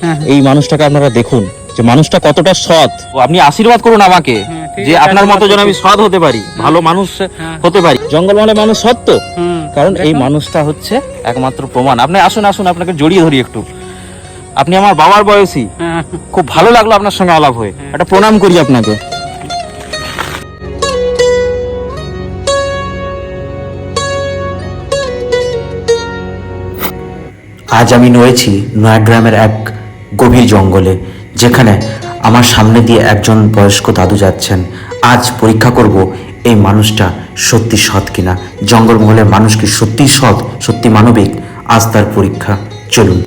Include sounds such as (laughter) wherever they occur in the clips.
হ্যাঁ, হ্যাঁ। এই মানুষটাকে আপনারা দেখুন যে মানুষটা কতটা সৎ। আপনি আশীর্বাদ করুন আমাকে হ্যাঁ, যে আপনার মতো যেন আমি সৎ হতে পারি ভালো মানুষ হ্যাঁ। হতে পারি। জঙ্গলমহলে মানুষ সৎ তো? কারণ এই মানুষটা হচ্ছে একমাত্র প্রমাণ। আপনি আসুন আসুন আপনাকে জড়িয়ে ধরি একটু। আপনি আমার বাবার বয়সী। হ্যাঁ, খুব ভালো লাগল আপনার সঙ্গে আলাপ হয়ে। একটা প্রণাম করি আপনাকে। আজ আমি রয়েছি নয়াগ্রামের এক গভীর জঙ্গলে যেখানে আমার সামনে দিয়ে একজন বয়স্ক দাদু যাচ্ছেন। আজ পরীক্ষা করব এই মানুষটা সত্যি সৎ কিনা। জঙ্গলমহলের মানুষ কি সত্যি সৎ সত্যি মানবিক? আজ তার পরীক্ষা। চলুন।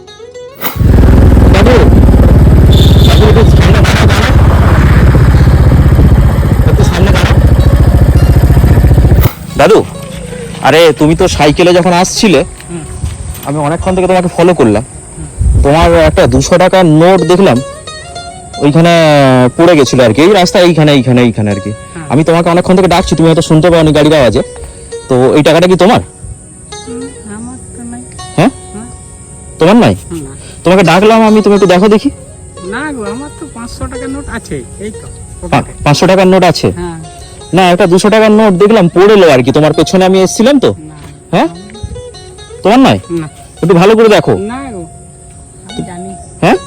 দাদু আরে তুমি তো সাইকেলে যখন আসছিলে আমি অনেকক্ষণ থেকে তোমাকে ফলো করলাম। তোমার একটা দুশো টাকার নোট দেখলাম ওইখানে পড়ে গেছিল আর কি এই রাস্তা এইখানে এইখানে এইখানে আর কি। আমি তোমাকে অনেকক্ষণ থেকে ডাকছি তুমি হয়তো শুনতে পাওনি গাড়ির আওয়াজে। তো এই টাকাটা কি তোমার। হ্যাঁ? হ্যাঁ। তোমার নাই? তোমাকে ডাকলাম আমি তুমি একটু দেখো দেখি। না গো আমার তো পাঁচশো টাকার নোট আছে এই তো পাঁচশো টাকার নোট আছে? হ্যাঁ। না একটা দুশো টাকার নোট দেখলাম পড়েলো আর কি তোমার পেছনে আমি এসেছিলাম তো? হ্যাঁ? তোমার নয় একটু ভালো করে দেখো। না হ্যাঁ?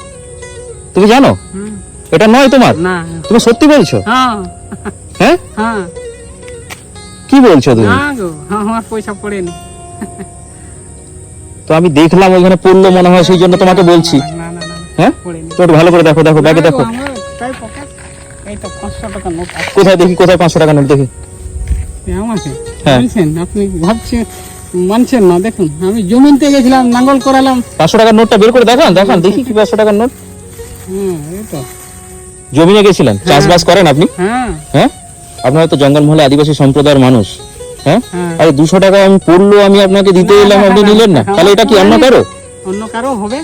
তুমি জানো? এটা নয় তোমার? তুমি সত্যি বলছো? হ্যাঁ? কি বলছো তুমি? আমার পয়সা পড়েনি। তো আমি দেখলাম ওইখানে পড়ল মনে হয় সেই জন্য তোমাকে বলছি। হ্যাঁ? তো ভালো করে দেখো দেখো ব্যাগে দেখো। কোথায় দেখি কোথায় পাঁচশো টাকা নোট দেখি? হ্যাঁ। আপনি ভাবছেন মানছেন না দেখুন আমি জমিনতে গেছিলাম নাঙ্গল করালাম। পাঁচশো টাকার নোটটা বের করে দেখান দেখান দেখি কি পাঁচশো টাকার নোট। হ্যাঁ এই তো। জমিনে গেছিলেন চাষবাস করেন আপনি? হ্যাঁ। হ্যাঁ? আপনারা তো জঙ্গলমহলে আদিবাসী সম্প্রদায়ের মানুষ হ্যাঁ? হ্যাঁ। আরে দুশো টাকা আমি পড়ল আমি আপনাকে দিতে এলাম আপনি নিলেন না। তাহলে এটা কি অন্য কারও? অন্য কারও হবে?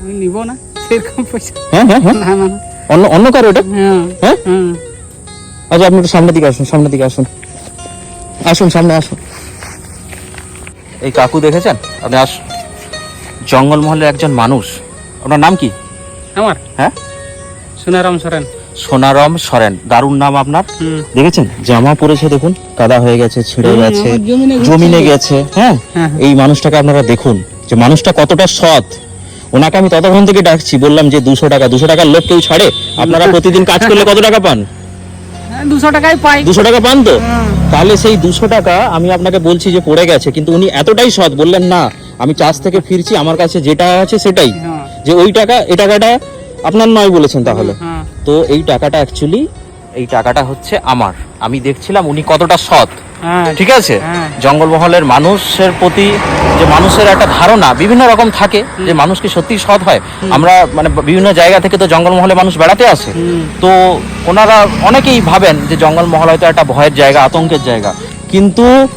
আমি নিব না সেরকম পয়সা। হ্যাঁ হ্যাঁ হ্যাঁ। অন্য অন্য কারও এটা? হ্যাঁ হ্যাঁ? হ্যাঁ। আচ্ছা আপনি একটু সামনের দিকে আসুন সামনের দিকে আসুন। আসুন সামনে আসুন। এই কাকু দেখেছেন? আপনি আসুন জঙ্গলমহলের একজন মানুষ। আপনার নাম কি? আমার? হ্যাঁ? সুনারাম সরেন। সোনারম সরেন। দারুণ নাম আপনার। দেখেছেন? জামা পরেছে দেখুন। কাদা হয়ে গেছে ছিঁড়ে গেছে জমিনে গেছে। হ্যাঁ? হ্যাঁ, হ্যাঁ। এই মানুষটাকে আপনারা দেখুন যে মানুষটা কতটা সৎ। ওনাকে আমি ততক্ষণ থেকে ডাকছি বললাম যে দুশো টাকা দুশো টাকার লোক কেউ ছাড়ে? আপনারা (laughs) প্রতিদিন কাজ করলে কত টাকা পান? দুশো টাকায় পাই। দুশো টাকা পান তো? তাহলে সেই দুশো টাকা আমি আপনাকে বলছি যে পড়ে গেছে কিন্তু উনি এতটাই সৎ বললেন না আমি চাষ থেকে ফিরছি আমার কাছে যেটা আছে সেটাই। যে ওই টাকা এই টাকাটা আপনার নয় বলেছেন তাহলে। তো এই টাকাটা অ্যাকচুয়ালি এই টাকাটা হচ্ছে আমার। আমি দেখছিলাম উনি কতটা সৎ। ঠিক আছে? হ্যাঁ। জঙ্গলমহলের মানুষের প্রতি যে মানুষের একটা ধারণা বিভিন্ন রকম থাকে যে মানুষ কি সত্যি সৎ হয়। আমরা মানে বিভিন্ন জায়গা থেকে তো জঙ্গলমহলে মানুষ বেড়াতে আসে। তো ওনারা অনেকেই ভাবেন যে জঙ্গলমহল হয়তো একটা ভয়ের জায়গা আতঙ্কের জায়গা। কিন্তু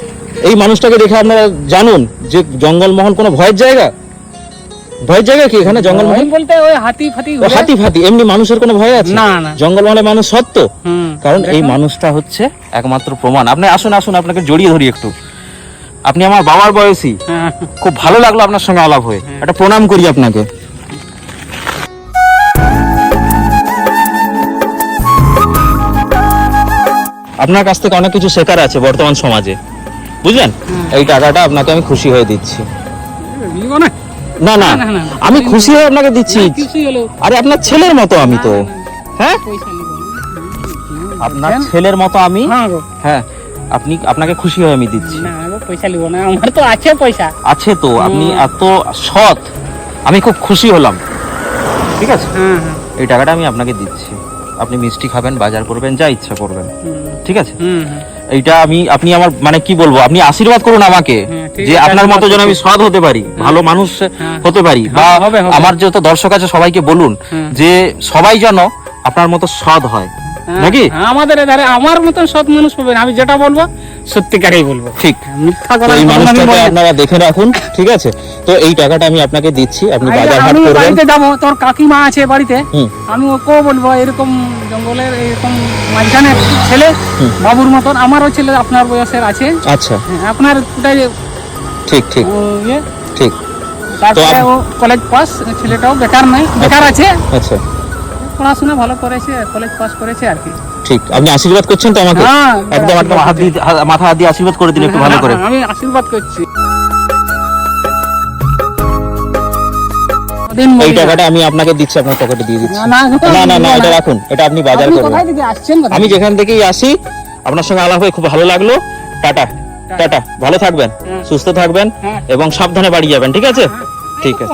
এই মানুষটাকে দেখে আপনারা জানুন যে জঙ্গলমহল কোনো ভয়ের জায়গা? ভয়ের জায়গা কি এখানে ওই বলতে ওই হাতি ফাতি হাতি ফাতি এমনি মানুষের কোনো ভয় আছে? না না। জঙ্গলমহলে মানুষ সত্য? কারণ এই মানুষটা হচ্ছে একমাত্র প্রমাণ। আপনি আসুন আসুন আপনাকে জড়িয়ে ধরি একটু। আপনি আমার বাবার বয়সী। হ্যাঁ। খুব ভালো লাগল আপনার সঙ্গে আলাপ হয়ে। একটা প্রণাম করি আপনাকে। আপনার কাছ থেকে অনেক কিছু শেখার আছে বর্তমান সমাজে। বুঝলেন? এই টাকাটা আপনাকে আমি খুশি হয়ে দিচ্ছি। নিব না না। আমি খুশি হয়ে আপনাকে দিচ্ছি। আরে আপনার ছেলের মতো আমি তো। হ্যাঁ। আপনার ছেলের মতো আমি? হ্যাঁ হ্যাঁ আপনি আপনাকে খুশি হয়ে আমি দিচ্ছি। পয়সা নিব না আমার তো আছে পয়সা। আছে তো আপনি এত সৎ আমি খুব খুশি হলাম। ঠিক আছে? হ্যাঁ হ্যাঁ। এই টাকাটা আমি আপনাকে দিচ্ছি। আপনি মিষ্টি খাবেন বাজার করবেন যা ইচ্ছা করবেন। ঠিক আছে? হুম। আমি আপনি আমার মানে কি বলব আপনি আশীর্বাদ করুন আমাকে হ্যাঁ, যে আপনার মতো যেন আমি স্বাদ সৎ হতে পারি ভালো মানুষ হ্যাঁ। হতে পারি বা হ্যাঁ। আমার যত দর্শক আছে সবাইকে বলুন হ্যাঁ। যে সবাই যেন আপনার মতো সৎ হয় হ্যাঁ, নাকি হ্যাঁ, আমাদের আমার মতন সৎ মানুষ পাবেন আমি যেটা বলব সত্যিকারেই বলব। ঠিক। মিথ্যা কথা এই মানুষটাকে আপনারা দেখে রাখুন ঠিক আছে? তো এই টাকাটা আমি আপনাকে দিচ্ছি আপনি বাজার হাট করবেন। বাড়িতে যাব তোর কাকিমা আছে বাড়িতে আমি ওকে বলব এরকম জঙ্গলের এরকম মাঝখানে ছেলে বাবুর মতন আমারও ছেলে আপনার বয়সের আছে। আচ্ছা। হ্যাঁ, আপনার ঠিক ঠিক। ইয়ে। ঠিক। তারপরে ও কলেজ পাস ছেলেটাও বেকার নাই বেকার আছে। আচ্ছা। পড়াশোনা ভালো করেছে কলেজ পাস করেছে আর কি। ঠিক। আপনি আশীর্বাদ করছেন তো আমাকে? হ্যাঁ, একদম একদম। হাত দিয়ে মাথা হাত দিয়ে আশীর্বাদ করে দিন একটু ভালো করে। হ্যাঁ, আমি আশীর্বাদ করছি। এই টাকাটা আমি আপনাকে দিচ্ছি আপনার পকেটে দিয়ে দিচ্ছি। না, না, না। এটা রাখুন এটা আপনি বাজার কোথায় আমি যেখান থেকেই আসি আপনার সঙ্গে আলাপ হয়ে খুব ভালো লাগল। Tata tata. ভালো থাকবেন হ্যাঁ। সুস্থ থাকবেন হ্যাঁ। এবং সাবধানে বাড়ি যাবেন ঠিক আছে? ঠিক আছে।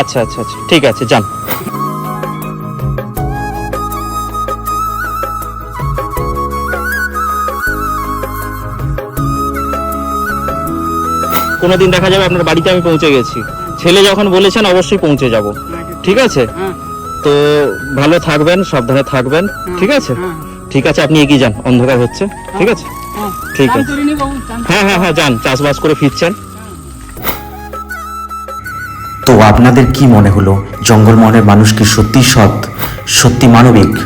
আচ্ছা আচ্ছা আচ্ছা ঠিক আছে যান। কোনোদিন দেখা যাবে আপনার বাড়িতে আমি পৌঁছে গেছি। ছেলে যখন বলেছেন অবশ্যই পৌঁছে যাব। ঠিক আছে? হ্যাঁ। তো ভালো থাকবেন সাবধানে থাকবেন ঠিক আছে? হ্যাঁ। ঠিক আছে আপনি এগিয়ে যান অন্ধকার হচ্ছে ঠিক আছে? হ্যাঁ। ঠিক আছে। হ্যাঁ হ্যাঁ হ্যাঁ যান চাষবাস করে ফিরছেন। তো আপনাদের কি মনে হলো? জঙ্গল জঙ্গলমহলের মানুষ কি সত্যি সৎ? সত্যি মানবিক?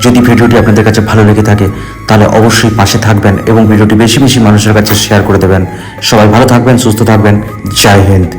যদি ভিডিওটি আপনাদের কাছে ভালো লেগে থাকে তাহলে অবশ্যই পাশে থাকবেন এবং ভিডিওটি বেশি বেশি মানুষের কাছে শেয়ার করে দেবেন। সবাই ভালো থাকবেন, সুস্থ থাকবেন। জয় হিন্দ।